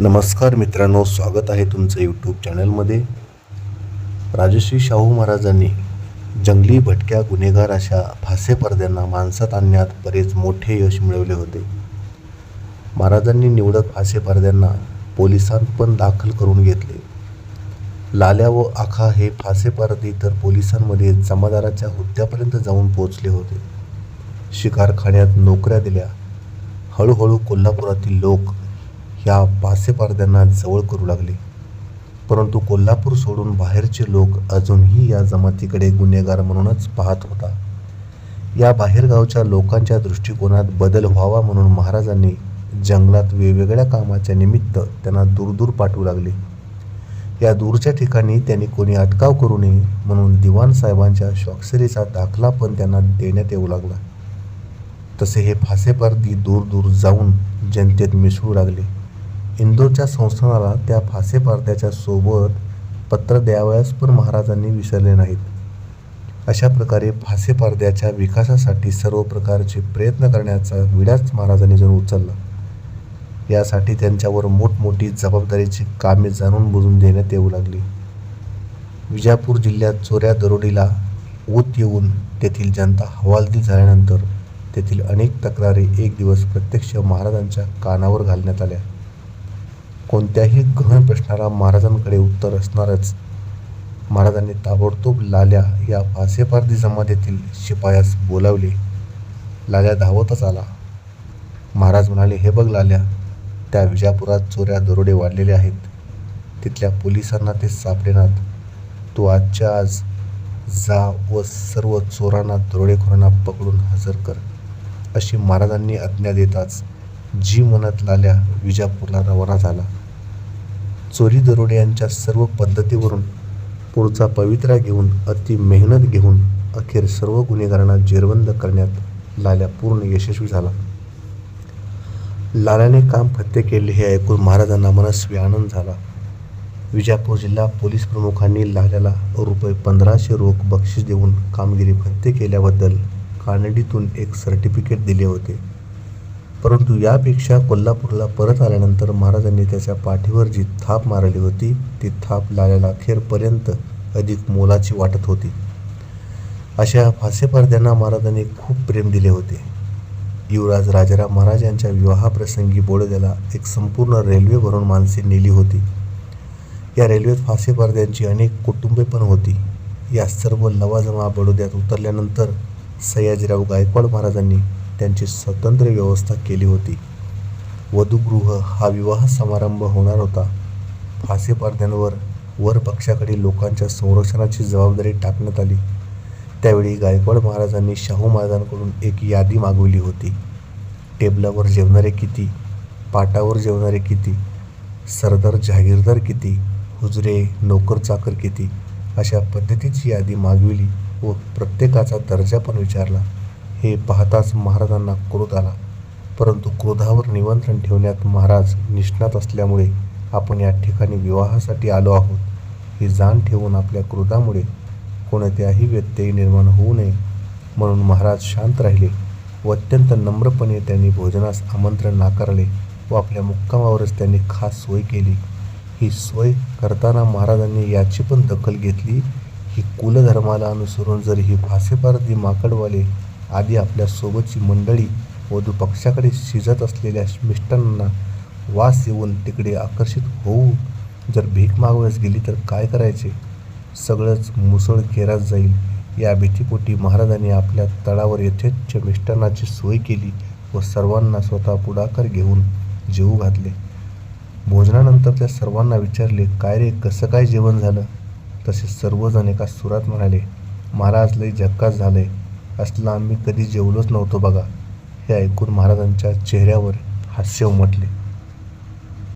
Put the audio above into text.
नमस्कार मित्रांनो स्वागत आहे तुमचं यूट्यूब चॅनलमध्ये राजश्री शाहू महाराजांनी जंगली भटक्या गुन्हेगार अशा फासे पडद्यांना माणसात आणण्यात बरेच मोठे यश मिळवले होते. महाराजांनी निवडक फासे पडद्यांना पोलिसांत पण दाखल करून घेतले. लाल्या व आखा हे फासे परदी तर पोलिसांमध्ये जमादाराच्या हुद्द्यापर्यंत जाऊन पोहोचले होते. शिकारखान्यात नोकऱ्या दिल्या. हळूहळू कोल्हापुरातील लोक ह्या पासेपारद्यांना जवळ करू लागले. परंतु कोल्हापूर सोडून बाहेरचे लोक अजूनही या जमातीकडे गुन्हेगार म्हणूनच पाहत होता. या बाहेरगावच्या लोकांच्या दृष्टिकोनात बदल व्हावा म्हणून महाराजांनी जंगलात वेगवेगळ्या कामाच्या निमित्त त्यांना दूरदूर पाठवू लागले. या दूरच्या ठिकाणी त्यांनी कोणी अटकाव करू नये म्हणून दिवाण साहेबांच्या दाखला पण त्यांना देण्यात येऊ लागला. तसे हे फासेपारदी दूर दूर जाऊन जनतेत मिसळू लागले. इंदोरच्या संस्थानाला त्या फासे पारद्याच्या सोबत पत्र द्यावयास पण महाराजांनी विसरले नाहीत. अशा प्रकारे फासे पारद्याच्या विकासासाठी सर्व प्रकारचे प्रयत्न करण्याचा विडाच महाराजांनी जणू उचलला. यासाठी त्यांच्यावर मोठमोठी जबाबदारीची कामे जाणून बुजून देण्यात येऊ लागली. विजापूर जिल्ह्यात चोऱ्या दरोडीला ओत येऊन तेथील जनता हवालदिल झाल्यानंतर तेथील अनेक तक्रारी एक दिवस प्रत्यक्ष महाराजांच्या कानावर घालण्यात आल्या. कोणत्याही गहन प्रश्नाला महाराजांकडे उत्तर असणारच. महाराजांनी ताबडतोब लाल्या या फासेपारदी जमातीतील शिपायास बोलावले. लाल्या धावतच आला. महाराज म्हणाले हे बघ लाल्या त्या विजापुरात चोऱ्या दरोडे वाढलेले आहेत. तिथल्या पोलिसांना ते सापडेनात तू आजच्या आज जा व सर्व चोरांना दरोडेखोरांना पकडून हजर कर. अशी महाराजांनी आज्ञा देताच जी मनात लाल्या विजापूरला रवाना झाला. चोरी दरोडे यांच्या सर्व पद्धतीवरून पुढचा पवित्रा घेऊन अति मेहनत घेऊन अखेर सर्व गुन्हेगारांना जेरबंद करण्यात लाल्या पूर्ण यशस्वी झाला. लाल्याने काम फत्ते केले हे ऐकून महाराजांना मनस्वी आनंद झाला. विजापूर जिल्हा पोलीस प्रमुखांनी लाल्याला रुपये पंधराशे रोख बक्षीस देऊन कामगिरी फत्ते केल्याबद्दल कानडीतून एक सर्टिफिकेट दिले होते. परंतु यापेक्षा कोल्हापूरला परत आल्यानंतर महाराजांनी त्याच्या पाठीवर जी थाप मारली होती ती थाप लाल्याला अखेरपर्यंत अधिक मोलाची वाटत होती. अशा फासेपारद्यांना महाराजांनी खूप प्रेम दिले होते. युवराज राजाराम महाराज यांच्या विवाहाप्रसंगी बोडोद्याला एक संपूर्ण रेल्वे भरून माणसे नेली होती. या रेल्वेत फासेपारद्यांची अनेक कुटुंबे पण होती. या सर्व लवाजमा बडोद्यात उतरल्यानंतर सयाजीराव गायकवाड महाराजांनी त्यांची स्वतंत्र व्यवस्था केली होती. वधूगृह हा विवाह समारंभ होणार होता. फासे पडद्यांवर वर पक्षाकडील लोकांच्या संरक्षणाची जबाबदारी टाकण्यात आली. त्यावेळी गायकवाड महाराजांनी शाहू महाराजांकडून एक यादी मागवली होती. टेबलावर जेवणारे किती पाटावर जेवणारे किती सरदार जहागीरदार किती हुजरे नोकर चाकर किती अशा पद्धतीची यादी मागविली व प्रत्येकाचा दर्जा पण विचारला. हे पाहताच महाराजांना क्रोध आला. परंतु क्रोधावर निमंत्रण ठेवण्यात महाराज निष्णात असल्यामुळे आपण या ठिकाणी विवाहासाठी आलो आहोत. ही जाण ठेवून आपल्या क्रोधामुळे कोणत्याही व्यत्यय निर्माण होऊ नये. म्हणून महाराज शांत राहिले व अत्यंत नम्रपणे त्यांनी भोजनास आमंत्रण नाकारले व आपल्या मुक्कामावरच त्यांनी खास सोय केली. ही सोय करताना महाराजांनी याची पण दखल घेतली. की कुलधर्माला अनुसरून जर ही फासेपारदी माकडवाले आधी आपल्या सोबतची मंडळी वधू पक्षाकडे शिजत असलेल्या मिष्टांना वास येऊन तिकडे आकर्षित होऊ जर भीक मागवण्यास गेली तर काय करायचे? सगळंच मुसळ केरात जाईल. या भीतीपोटी महाराजांनी आपल्या तळावर यथेच्छ मिष्टांनाची सोय केली व सर्वांना स्वतः पुढाकार घेऊन जेवू घातले. भोजनानंतर त्या सर्वांना विचारले काय रे कसं काय जेवण झालं? तसे सर्वजण एका सुरात म्हणाले महाराज लई झक्कास झालंय. असला आम्ही कधी जेवलोच नव्हतो बघा हे ऐकून महाराजांच्या चेहऱ्यावर हास्य उमटले.